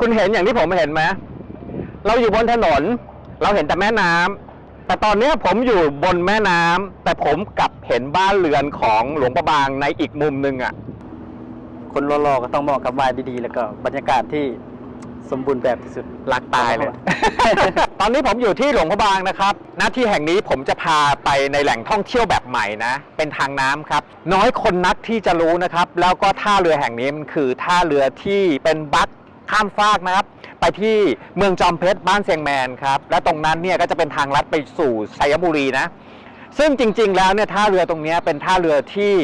คุณเห็นอย่างที่ผมเห็นไหมเราอยู่บนถนน เราเห็นแต่แม่น้ำแต่ตอนเนี้ยผมอยู่บนแม่น้ำแต่ผมกลับเห็นบ้านเรือนของหลวงพระบางในอีกมุมหนึ่งอะ คนรอๆก็ต้องมองกับวายดีๆ แล้วก็บรรยากาศที่สมบูรณ์แบบที่สุด รักตายเลย ตอนนี้ผมอยู่ที่หลวงพระบางนะครับ หน้าที่แห่งนี้ผมจะพาไปในแหล่งท่องเที่ยวแบบใหม่นะ เป็นทางน้ำครับ น้อยคนนักที่จะรู้นะครับ แล้วก็ท่าเรือแห่งนี้มันคือท่าเรือที่เป็นบัส ข้ามฟากนะครับ ไปที่เมืองจอมเพชรบ้านเซียงแมนครับ และตรงนั้นเนี่ยก็จะเป็นทางลัดไปสู่ชัยบุรีนะ ซึ่งจริง ๆ แล้วเนี่ยท่าเรือตรงนี้เป็นท่าเรือที่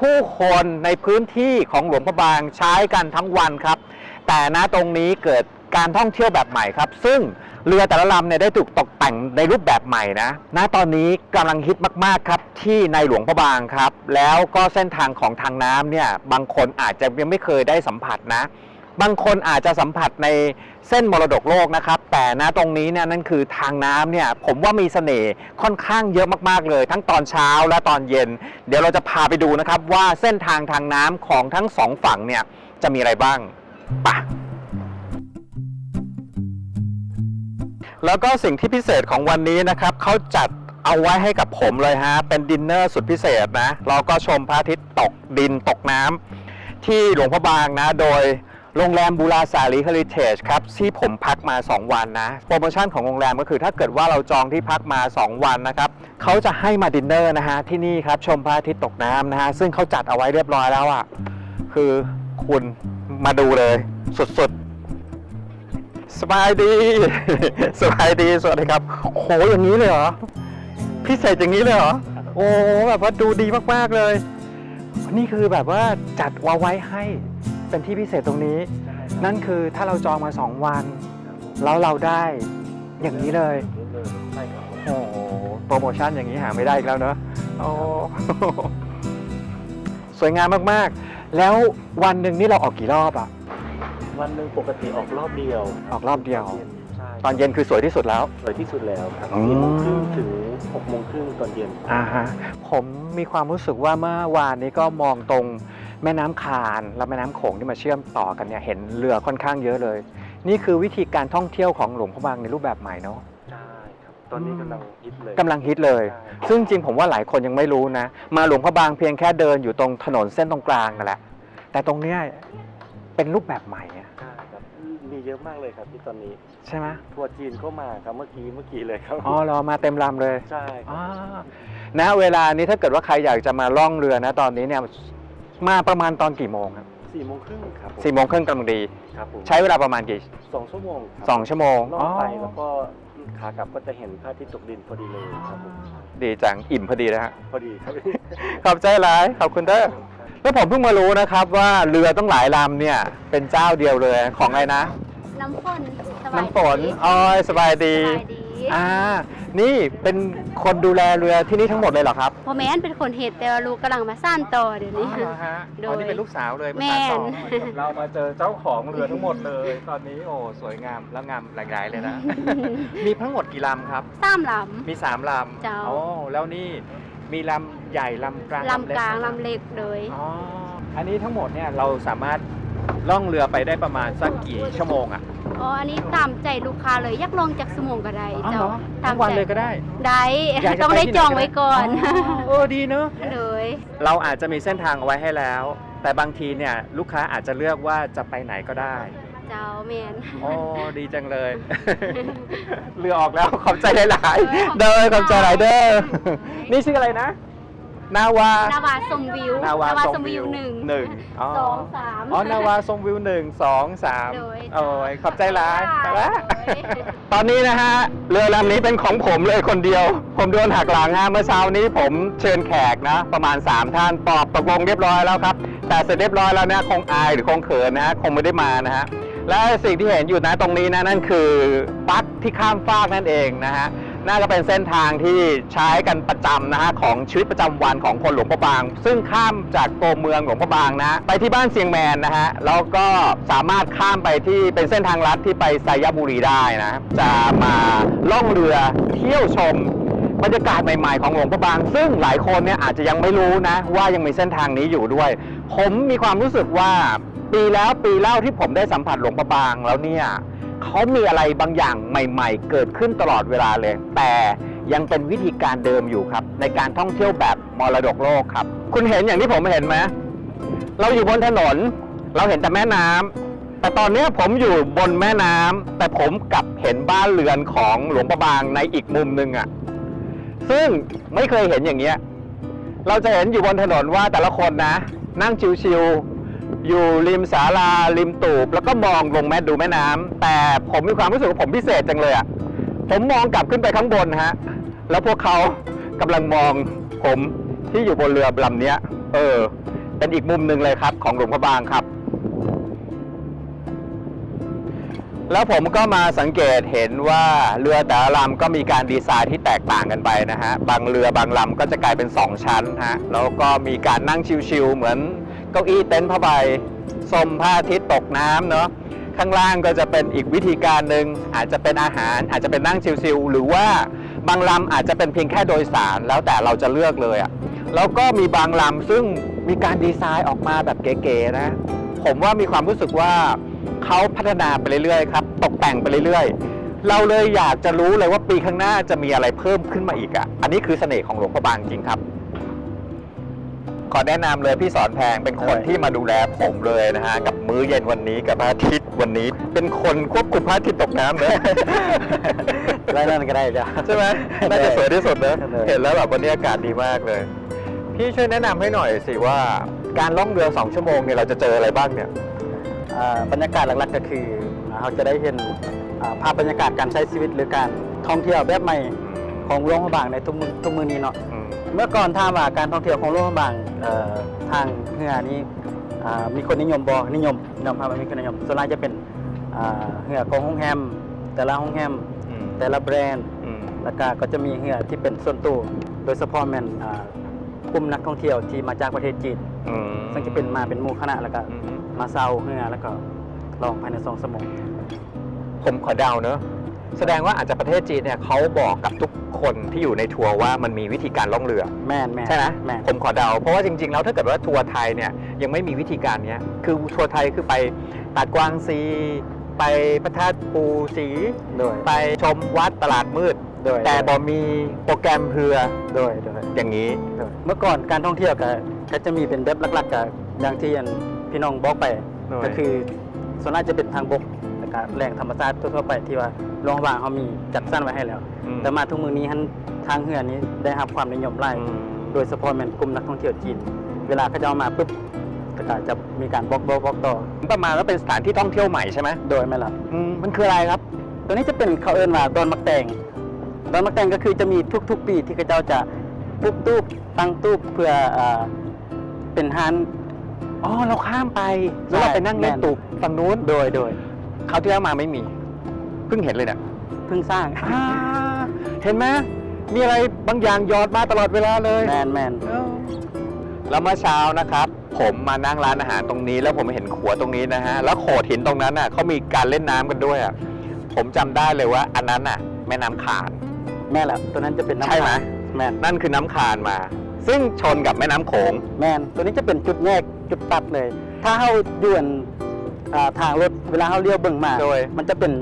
ผู้คนในพื้นที่ของหลวงพระบางใช้กันทั้งวันครับ แต่ณตรงนี้เกิดการท่องเที่ยวแบบใหม่ครับ ซึ่งเรือแต่ละลำเนี่ยได้ถูกตกแต่งในรูปแบบใหม่นะณตอนนี้กำลังฮิตมากๆครับที่ในหลวงพระบางครับ แล้วก็เส้นทางของทางน้ำเนี่ยบางคนอาจจะยังไม่เคยได้สัมผัสนะ บางคนอาจจะสัมผัสในเส้นมรดกโลกนะครับ แต่ณตรงนี้เนี่ยนั่นคือทางน้ำเนี่ยผมว่ามีเสน่ห์ค่อนข้างเยอะมากๆเลย ทั้งตอนเช้าและตอนเย็น เดี๋ยวเราจะพาไปดูนะครับว่าเส้นทางทางน้ำของทั้งสองฝั่งเนี่ยจะมีอะไรบ้างไปะแล้วก็สิ่งที่พิเศษของวันนี้นะครับเขาจัดเอาไว้ให้กับผมเลยฮะ เป็นดินเนอร์สุดพิเศษนะ เราก็ชมพระอาทิตย์ตกดินตกน้ำที่หลวงพระบางนะ โดย โรงแรมบูราสาลีเฮริเทจครับที่ผมพักมา 2 วันนะ โปรโมชั่นของโรงแรมก็คือถ้าเกิดว่าเราจองที่พักมา 2 วันนะครับเขาจะให้มาดินเนอร์นะฮะที่นี่ครับชมพระอาทิตย์ตกน้ำนะฮะซึ่งเขาจัดเอาไว้เรียบร้อยแล้วอะคือคุณมาดูเลยสุดๆสบายดีสบายดีสวัสดีครับโหอย่างนี้เลยเหรอพิเศษอย่างนี้เลยเหรอโอ้แบบว่าดูดีมากๆเลย นี่คือแบบว่าจัดวาไว้ให้ เป็นที่พิเศษตรงนี้ นั่นคือถ้าเราจองมา 2 วัน แล้วเราได้อย่างนี้เลยใช่ครับโอ้โหโปรโมชั่นอย่างนี้หาไม่ได้อีกแล้วเนอะโอ้สวยงามมากๆ แล้ววันหนึ่งนี่เราออกกี่รอบอะวันหนึ่งปกติออกรอบเดียวออกรอบเดียว ใช่ตอนเย็นคือสวยที่สุดแล้ว สวยที่สุดแล้วครับอืม สี่โมงครึ่งถึงหกโมงครึ่งตอนเย็นอ่าฮะผมมีความรู้สึกว่าเมื่อวานนี้ก็มองตรง แม่น้ำคานและแม่น้ำโขงที่มาเชื่อมต่อกันเนี่ยเห็นเรือค่อนข้างเยอะเลย นี่คือวิธีการท่องเที่ยวของหลวงพระบางในรูปแบบใหม่เนาะใช่ครับตอนนี้กำลังฮิตเลยกำลังฮิตเลยใช่ซึ่งจริงผมว่าหลายคนยังไม่รู้นะ มาหลวงพระบางเพียงแค่เดินอยู่ตรงถนนเส้นตรงกลางนั่นแหละ แต่ตรงเนี้ยเป็นรูปแบบใหม่อะใช่ครับมีเยอะมากเลยครับที่ตอนนี้ใช่ไหมทัวร์จีนก็มาครับเมื่อกี้เมื่อกี้เลยครับอ๋อเรามาเต็มลำเลยใช่คอ๋รัอบณเวลานี้ถ้าเกิดว่าใครอยากจะมาล่องเรือนะตอนนี้เนี่ย มาประมาณตอนกี่โมงครับสี่โมงครึ่งครับผมสี่โมงครึ่งกำลังดี ครับผมใช้เวลาประมาณกี่สองชั่วโมงครับสองชั่วโมงล่ออ๋งอไปแล้วก็ขากลับก็จะเห็นพระอาทิตย์ตกดินพอดีเลยครับผมดีจังอิ่มพอดีนะฮะพอดีครับขอบใจหลายขอบคุณเด้อแล้วผมเพิ่งมารู้นะครับว่าเรือต้องหลายลำเนี่ยเป็นเจ้าเดียวเลยของอะไรนะ น้ำฝนสบายน้ำฝนอ้อยสบายดีสบายดีอ่า นี่เป็นคนดูแลเรือที่นี่ทั้งหมดเลยเหรอครับพ่อแม่นเป็นคนเห็ดแต่ว่าลูกกำลังมาสร้างต่อเดี๋ยวนี้โดยอ๋อนี่เป็นลูกสาวเลยแม่นเรามาเจอเจ้าของเรือทั้งหมดเลย ตอนนี้โอ้สวยงามและงามหลากหลายเลยนะ มีทั้งหมดกี่ลำครับสามลมีสามลำเจ้าโอ้แล้วนี่มีลำใหญ่ลำกลางำลำกลางใช่ไหมลำเล็กเลยอ๋ออันนี้ทั้งหมดเนี่ยเราสามารถล่องเรือไปได้ประมาณสักกี่ชั่วโมงอะ อ๋ออันนี้ตามใจลูกค้าเลยอยักลงจากสมงก็ได้อ๋อเจ้าเหรอตาทั้มงวันใจเลยก็ได้ ได้อยากจะต้องไปได้ที่หนจองไว้ก่อนเออดีเนอะเลยเราอาจจะมีเส้นทางเอาไว้ให้แล้ว แต่บางทีเนี่ยลูกค้าอาจจะเลือกว่าจะไปไหนก็ได้เจ้าแมน โอ้ดีจังเลย เรือออกแล้วขอบใจหลายเออขอบๆคุณเด้อขอบใจหลายเด้อเออนี่ชื่ออะไรนะ นาวา นาวาชมวิวนาวาชมวิวหนึ่งหนึ่งอ๋อ สองสาม อ๋อ นาวาชมวิวหนึ่งสองสามโดยโอ้ยขอบใจหลายไปละโดย ตอนนี้นะฮะ เรือลำนี้เป็นของผมเลยคนเดียว ผมโดนหักหลังฮะ เมื่อเช้านี้ผมเชิญแขกนะ ประมาณ 3 ท่านตอบตกลงเรียบร้อยแล้วครับ แต่เสร็จเรียบร้อยแล้วเนี่ยคงอายหรือคงเขินนะฮะ คงไม่ได้มานะฮะ และสิ่งที่เห็นอยู่นะตรงนี้นะนั่นคือปลั๊กที่ข้ามฟากนั่นเองนะฮะ น่าจะเป็นเส้นทางที่ใช้กันประจำนะฮะของชีวิตประจำวันของคนหลวงพระบาง ซึ่งข้ามจากตัวเมืองหลวงพระบางนะ ไปที่บ้านเซียงแมนนะฮะแล้วก็สามารถข้ามไปที่เป็นเส้นทางลัดที่ไปไซยบุรีได้นะจะมาล่องเรือเที่ยวชม บรรยากาศใหม่ ๆ ของหลวงพระบาง ซึ่งหลายคนเนี่ยอาจจะยังไม่รู้นะ ว่ายังมีเส้นทางนี้อยู่ด้วย ผมมีความรู้สึกว่าปีแล้วปีเล่าที่ผมได้สัมผัสหลวงพระบางแล้วเนี่ย เขามีอะไรบางอย่างใหม่ ๆ เกิดขึ้นตลอดเวลาเลย แต่ยังเป็นวิธีการเดิมอยู่ครับ ในการท่องเที่ยวแบบมรดกโลกครับ คุณเห็นอย่างที่ผมเห็นไหมเราอยู่บนถนน เราเห็นแต่แม่น้ำแต่ตอนนี้ผมอยู่บนแม่น้ำแต่ผมกลับเห็นบ้านเรือนของหลวงพระบางในอีกมุมหนึ่งอะซึ่งไม่เคยเห็นอย่างเงี้ยเราจะเห็นอยู่บนถนนว่าแต่ละคนนะ นั่งชิวๆ อยู่ริมศาลาริมตูบแล้วก็มองลงแม่ดูแม่น้ำแต่ผมมีความรู้สึกว่าผมพิเศษจังเลยอะผมมองกลับขึ้นไปข้างบนฮะ แล้วพวกเขากำลังมองผมที่อยู่บนเรือลำเนี้ย เออ เป็นอีกมุมหนึ่งเลยครับ ของหลวงพระบางครับ แล้วผมก็มาสังเกตเห็นว่าเรือแต่ละลำก็มีการดีไซน์ที่แตกต่างกันไปนะฮะ บางเรือบางลำก็จะกลายเป็น 2 ชั้นฮะ แล้วก็มีการนั่งชิวๆเหมือน เก้าอี้เต็นท์ผ้าใบชมพระอาทิตย์ตกน้ำเนาะข้างล่างก็จะเป็นอีกวิธีการหนึ่งอาจจะเป็นอาหารอาจจะเป็นนั่งชิวๆหรือว่าบางลำอาจจะเป็นเพียงแค่โดยสารแล้วแต่เราจะเลือกเลยอะ่ะแล้วก็มีบางลำซึ่งมีการดีไซน์ออกมาแบบเก๋ๆนะ ผมว่ามีความรู้สึกว่าเขาพัฒนาไปเรื่อยๆครับ ตกแต่งไปเรื่อยๆ เราเลยอยากจะรู้เลยว่าปีข้างหน้าจะมีอะไรเพิ่มขึ้นมาอีกอะ อันนี้คือเสน่ห์ของหลวงพระบางจริงครับ ขอแนะนำเลยพี่สอนแพงเป็นคนที่มาดูแลผมเลยนะฮะ กับมื้อเย็นวันนี้กับพระอาทิตย์วันนี้ เป็นคนควบคุมพระอาทิตย์ตกน้ำเลยไว้นั่นก็ได้จ้ะ ใช่ไหมน่าจะสวยที่สุดนะเลย เห็นแล้วแบบวันนี้อากาศดีมากเลย พี่ช่วยแนะนำให้หน่อยสิว่าการล่องเรือสองชั่วโมงเนี่ยเราจะเจออะไรบ้างเนี่ย อ่าบรรยากาศหลักๆก็คืออ่าเราจะได้เห็นอ่าภาพบรรยากาศการใช้ชีวิตหรือการท่องเที่ยวแบบใหม่ของหลวงพระบางในทุกมือทุกมือนี้เนาะอืม เมื่อก่อนถ้าว่าการท่องเที่ยวของหลวงพระบางเอ่อทางเรือนี้อ่ามีคนนิยมบอนิยมยอมรับว่ามีคนนิยมส่วนใหญ่จะเป็นอ่าเรือของโรงแรมแต่ละโรงแรมอืมแต่ละแบรนด์ อืมแล้วก็ก็จะมีเรือที่เป็นส่วนตัวโดยเฉพาะแมนอ่ากลุ่มนักท่องเที่ยวที่มาจากประเทศจีนอืมซึ่งจะเป็นมาเป็นหมู่คณะแล้วก็อืมมาเซาเรือแล้วก็ลองภายในสองสมงผมขอเดาเนอะ แสดงว่าอาจจะประเทศจีนเนี่ยเขาบอกกับทุกคนที่อยู่ในทัวร์ว่ามันมีวิธีการล่องเรือ แม่นแม่นใช่ไหมแม่นผมขอเดา เพราะว่าจริงๆ แล้วถ้าเกิดว่าทัวร์ไทยเนี่ยยังไม่มีวิธีการเนี้ยคือทัวร์ไทยคือไปตาดกวางซี ไปพระธาตุปูสี โดยไปชมวัดตลาดมืด โดยแต่บอมีโปรแกรมเรือโดยโดยอย่างนี้ โดยเมื่อก่อนการท่องเที่ยวก็ก็จะมีเป็นแบบหลักๆกับอย่างที่อันพี่น้องบอกไป โดย ก็คือส่วนมากจะเป็นทางบก แล้วก็แหล่งธรรมชาติทั่วๆไปที่ว่าโรงพยาบาลเขามีจัดสรรไว้ให้แล้วมแต่มาทุกมือนี้ฮันทางเฮือนี้ได้รับความนิยมไล่อืม โดยเฉพาะแมนกลุ่มนักท่องเที่ยวจีน เวลาเขาจะเอามาปุ๊บก็จะมีการบอกบอกบอกต่อ ประมาณว่าเป็นสถานที่ท่องเที่ยวใหม่ใช่ไหมโดยไม่ละอืมมันคืออะไรครับ ตัวนี้จะเป็นเขาเอิ้นว่าดอนมักแตงดอนมักแตงก็คือจะมีทุกๆปีที่เขาเจ้าจะปลุกตู้ตั้งตู้เพื่ออ่าเป็นฮานอ๋อ เราข้ามไป แล้วเราใช่ไปนั่งเล่นแม่นตูบฝั่งนู้น โดยโดย คราวที่แล้วมาไม่มี เพิ่งเห็นเลยเนี่ยเพิ่งสร้างอ่าเห็นไหมมีอะไรบางอย่างหยอดมาตลอดเวลาเลยแมนแมนแล้วเมื่อเช้านะครับ ผมมานั่งร้านอาหารตรงนี้ แล้วผมเห็นขัวตรงนี้นะฮะแล้วโขดหินตรงนั้นน่ะเขามีการเล่นน้ำกันด้วยอะผมจำได้เลยว่า อันนั้นน่ะ แม่น้ำขาน แม่นแหละตัวนั้นจะเป็นน้ำใช่ไหม แมนนั่นคือน้ำขานมา ซึ่งชนกับแม่น้ำโขง แมนตัวนี้จะเป็นจุดแยกจุดตัดเลย ถ้าเขาด่วน อ่าทางรถเวลาเขาเลี้ยวเบิ่งมา โดย มันจะเป็น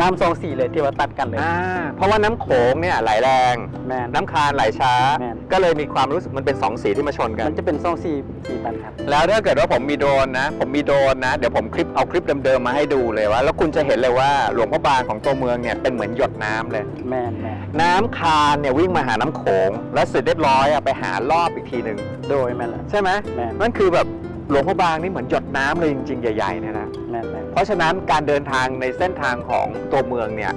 น้ำสองสีเลยที่ว่าตัดกันเลยอ่าเพราะว่าน้ำโขงเนี่ยไหลแรง แมน น้ำคานไหลช้า แม่น ก็เลยมีความรู้สึกมันเป็นสองสีที่มาชนกัน มันจะเป็นสองสีสีตันครับ แล้วถ้าเกิดว่าผมมีโดรนนะ ผมมีโดรนนะ เดี๋ยวผมคลิปเอาคลิปเดิมๆมาให้ดูเลยว่า แล้วคุณจะเห็นเลยว่าหลวงพ่อบางของตัวเมืองเนี่ยเป็นเหมือนหยดน้ำเลย แมนแมนน้ำคานเนี่ยวิ่งมาหาน้ำโขง แล้วเสร็จเรียบร้อยอะไปหารอบอีกทีหนึ่งโดยแมนแหละใช่ไหมแมน นั่นคือแบบ หลวงพ่อบางนี่เหมือนหยดน้ำเลยจริงๆ ใหญ่ๆเนี่ยนะ แมนแมนเพราะฉะนั้นการเดินทางในเส้นทางของตัวเมืองเนี่ย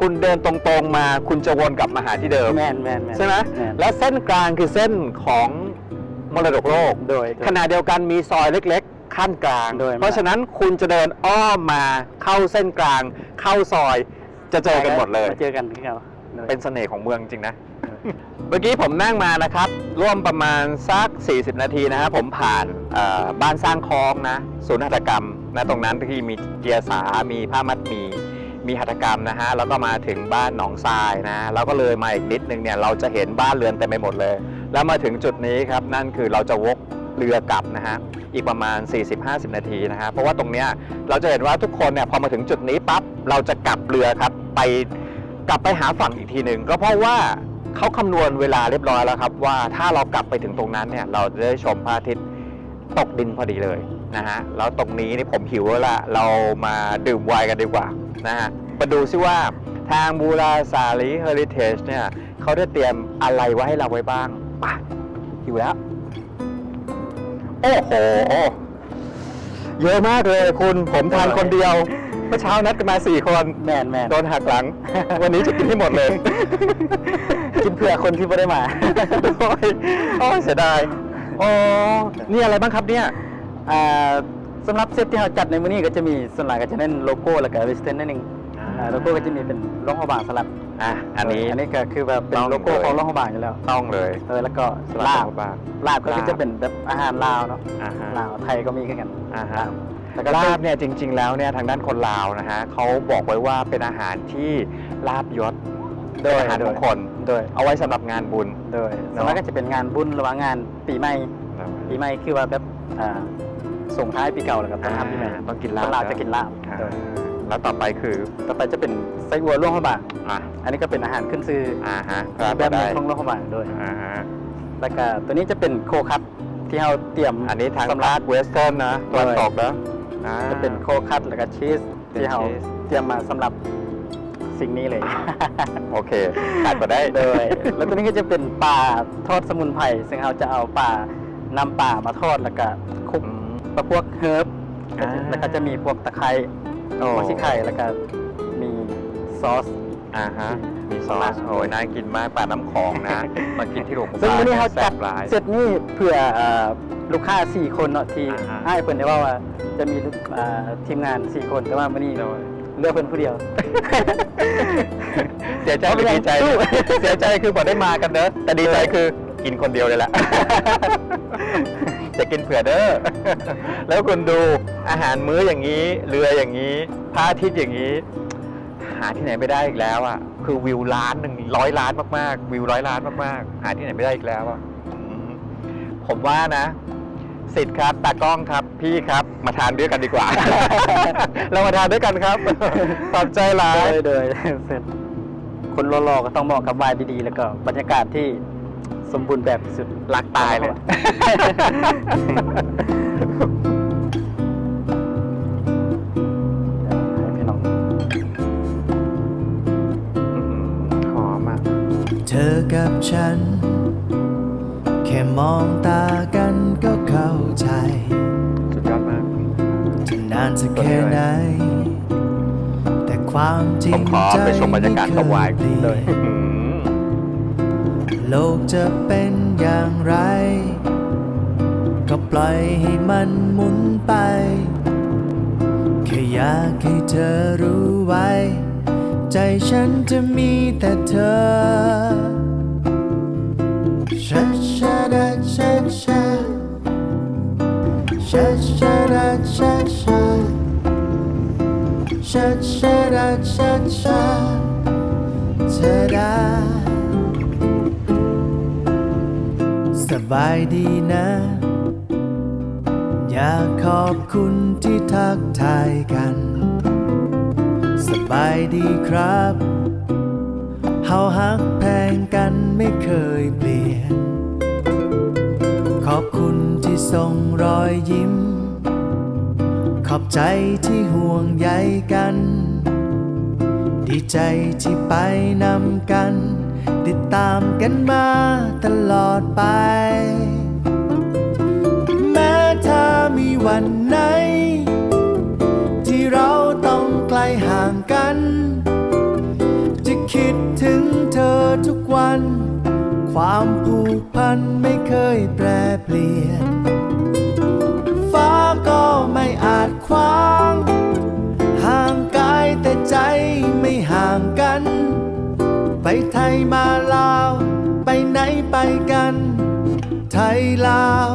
คุณเดินตรงๆมาคุณจะวนกลับมาหาที่เดิม แมนแมนแมนใช่ไหมแมนและเส้นกลางคือเส้นของมรดกโลก โดย ขณะเดียวกันมีซอยเล็กๆ ขั้นกลาง โดยเพราะฉะนั้นคุณจะเดินอ้อมมาเข้าเส้นกลาง เข้าซอยจะเจอกันหมดเลยาเจอกันที่เขาโดย เป็นเสน่ห์ของเมืองจริงนะ เมื่อกี้ผมนั่งมานะครับ ร่วมประมาณสัก 40 นาทีนะฮะผมผ่านบ้านสร้างคลองนะศูนย์หัตถกรรมนะตรงนั้นที่มีเจียร์สา มีผ้ามัดมีมีหัตถกรรมนะฮะแล้วก็มาถึงบ้านหนองทรายนะแล้วก็เลยมาอีกนิดนึงเนี่ยเราจะเห็นบ้านเรือนเต็มไปหมดเลย แล้วมาถึงจุดนี้ครับนั่นคือเราจะวกเรือกลับนะฮะอีกประมาณ 40-50 นาทีนะฮะเพราะว่าตรงเนี้ยเราจะเห็นว่าทุกคนเนี่ยพอมาถึงจุดนี้ปั๊บเราจะกลับเรือครับไปกลับไปหาฝั่งอีกทีหนึ่งก็เพราะว่า เขาคำนวณเวลาเรียบร้อยแล้วครับ ว่าถ้าเรากลับไปถึงตรงนั้นเนี่ยเราจะได้ชมพระอาทิตย์ตกดินพอดีเลยนะฮะแล้วตรงนี้นี่ผมหิวแล้วล่ะเรามาดื่มไวน์กันดีกว่านะฮะมาดูซิว่าทางบูราสาลีเฮอริเทจเนี่ยเขาได้เตรียมอะไรไว้ให้เราไว้บ้างไป่ะหิวแล้ว โอ้โห เยอะมากเลยคุณผมทานคนเดียว เมื่อเช้านัดกันมาสี่คน แมนแมนโดนหักหลัง วันนี้จะกินให้หมดเลย กินเพื่อคนที่ไม่ได้มา โอ้ยโอ้ยเสียดายอ๋อนี่อะไรบ้างครับเนี่ย อ่าสำหรับเซตที่เราจัดในมื้อนี้ก็จะมีส่วนหลายก็จะเน้นโลโก้แล้วก็เวสเทิร์นนิดนึงอ่าโลโก้ก็จะมีเป็นล่องหัวบางสลัดอะอันนี้ อันนี้ก็คือแบบเป็นต้องโลโก้เลยของล่องหัวบางอยู่แล้ว ต้องเลยเออแล้วก็สลัดลาบหัวบางลาบก็ลาบจะเป็นแบบอาหารลาวเนาะอ่าฮะลาวไทยก็มีกันอ่าฮะแล้วก็ลาบเนี่ยจริง ๆ แล้วเนี่ยทางด้านคนลาวนะฮะเขาบอกไว้ว่าเป็นอาหารที่ลาบยศ โดยเป็นอาหารมงคลโดยเอาไว้สำหรับงานบุญโดยเนส่อะวนมากก็จะเป็นงานบุญหรือว่างานปีใหม่ปีใหม่คือว่าแบบอ่าส่งท้ายปีเก่าแล้วก็ต้อนรับปีใหม่ต้องกินคลาบนลาวจะกินลาบอ่าโดยแล้วต่อไปคือต่อไปจะเป็นไส้อัวล่วงพระบางอะอันนี้ก็เป็นอาหารขึ้นชื่ออ่าฮะอีกแบบหนึงได้ของล่วงพระบางโดยอ่าฮะแล้วก็ตัวนี้จะเป็นโคคัตที่เราเตรียมอันนี้ทางสำหรับภาคเวสเทิร์นนะตะวันตกนะอ่าจะเป็นโคคัตแล้วก็ชีสเป็นที่เราชีสเตรียมมาสำหรับ สิ่งนี้เลย โอเคขาดมาได้โดยแล้วตัวนี้ก็จะเป็นปลาทอดสมุนไพรซึ่งเราจะเอาปลานำปลามาทอดแล้วก็คลุกอืมกับพวกเฮิร์บอ่าแล้วก็จะมีพวกตะไคร้โอ้หัวชิไข่แล้วก็มีซอสอ่าฮะมีซอสโอ้ยน่ากินมากปลาน้ำของนะ มากินที่โรงพยาบาลซึ่งวันนี้เขาแซ่จัดบหลายเสร็จนี่เผื่อเอ่อลูกค้า4คนเนาะที่อ่าฮะให้เพิ่นได้ว่าว่าจะมีลูกเอ่อทีมงาน 4 คนแต่ว่าวันนี้โดย เลือกเพิ่นผู้เดียว เสียใจหรือดีใจสู้เสียใจคือพอได้มากันเด้อแต่ดีใจคือกินคนเดียวเลยแหละ จะกินเผื่อเด้อ แล้วคุณดูอาหารมื้ออย่างนี้ เรืออย่างนี้พระอาทิตย์อย่างนี้ หาที่ไหนไม่ได้อีกแล้วอะ คือวิวล้านหนึ่งร้อยล้านมากๆ วิวร้อยล้านมากๆ หาที่ไหนไม่ได้อีกแล้วอะอืมผมว่านะ สิทธิ์ครับตากล้องครับพี่ครับมาทานด้วยกันดีกว่า เรามาทานด้วยกันครับขอบใจหลายโดยโดยเสร็จคนรอๆก็ต้องเหมาะกับวายดีๆแล้วก็บรรยากาศที่สมบูรณ์แบบที่สุด รักตายเลย ให้พี่น้อง หอมอะเธอกับฉัน แค่มองตากันก็ เข้าใจ สุดยอดมาก จะนานสักแค่ไหน แต่ความจริผงมขอใจไปชมบรรยากาศกับวายไม่เคเปเลลี่ยยนโลกจะเป็นอย่างไร ก็ปล่อยให้มันหมุนไป แค่อยากให้เธอรู้ไว้ ใจฉันจะมีแต่เธอ ชาชาดาชาชาเธอดาสบายดีนะ อยากขอบคุณที่ทักทายกัน สบายดีครับเฮาฮักแพงกันไม่เคยเปลี่ยน ขอบคุณที่ส่งรอยยิ้ม ขอบใจที่ห่วงใยกัน ดีใจที่ไปนำกัน ติดตามกันมาตลอดไป แม้ถ้ามีวันไหน ที่เราต้องไกลห่างกัน จะคิดถึงเธอทุกวัน ความผูกพันไม่เคยแปรเปลี่ยน ขวงห่างกายแต่ใจไม่ห่างกัน ไปไทยมาลาว ไปไหนไปกัน ไทยลาว